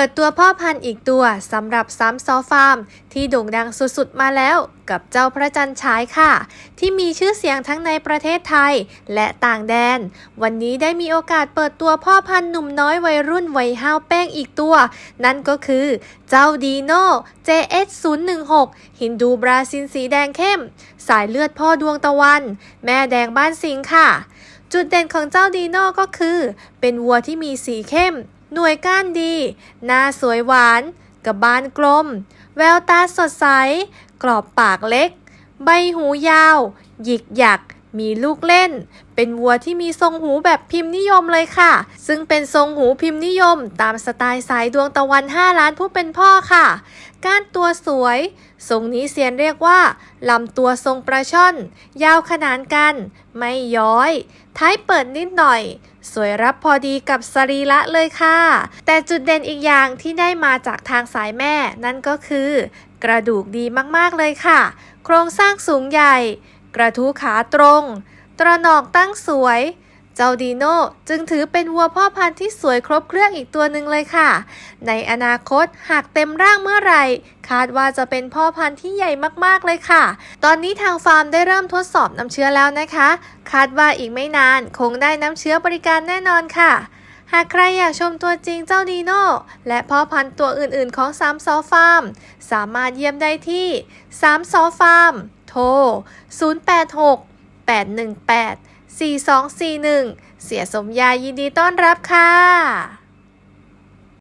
ปิดตัวพ่อพันธุ์อีกตัวสำหรับซ้ำซอฟาร์ม ที่โด่งดังสุดๆมาแล้วกับเจ้าพระจันทร์ฉายค่ะ ที่มีชื่อเสียงทั้งในประเทศไทยและต่างแดน วันนี้ได้มีโอกาสเปิดตัวพ่อพันธุ์หนุ่มน้อยวัยรุ่นวัยห้าวแป้งอีกตัว นั่นก็คือเจ้าดีโน่ JS016 ฮินดูบราซิลสีแดงเข้ม สายเลือดพ่อดวงตะวัน แม่แดงบ้านสิงห์ค่ะ จุดเด่นของเจ้าดีโน่ก็คือ เป็นวัวที่มีสีเข้ม หน่วยก้านดี หน้าสวยหวานกับบานกลม แววตาสดใส กรอบปากเล็ก ใบหูยาว หยิกหยัก มีลูกเล่น เป็นวัวที่มีทรงหูแบบพิมพ์นิยมเลยค่ะ ซึ่งเป็นทรงหูพิมพ์นิยม ตามสไตล์สายดวงตะวัน 5 ล้านผู้เป็นพ่อค่ะ ก้านตัวสวย ทรงนี้เซียนเรียกว่าลำตัวทรงปลาช่อน ยาวขนานกัน ไม่ย้อย ท้ายเปิดนิดหน่อย สวยรับพอดีกับสรีระเลยค่ะ แต่จุดเด่นอีกอย่างที่ได้มาจากทางสายแม่ นั่นก็คือกระดูกดีมากๆเลยค่ะ โครงสร้างสูงใหญ่ กระทู้ขาตรง ตระหนอกตั้งสวย เจ้าดีโน่จึงถือเป็นวัวพ่อพันธุ์ที่สวยครบเครื่องอีกตัวหนึ่งเลยค่ะ ในอนาคตหากเต็มร่างเมื่อไหร่ คาดว่าจะเป็นพ่อพันธุ์ที่ใหญ่มากๆเลยค่ะ ตอนนี้ทางฟาร์มได้เริ่มทดสอบน้ำเชื้อแล้วนะคะ คาดว่าอีกไม่นานคงได้น้ำเชื้อบริการแน่นอนค่ะหากใครอยากชมตัวจริงเจ้าดีโน่และพ่อพันธุ์ตัวอื่นๆของสามซอฟาร์ม สามารถเยี่ยมได้ที่สามซอฟาร์ม 086 818 4241 เสียสมยายินดีต้อนรับค่ะ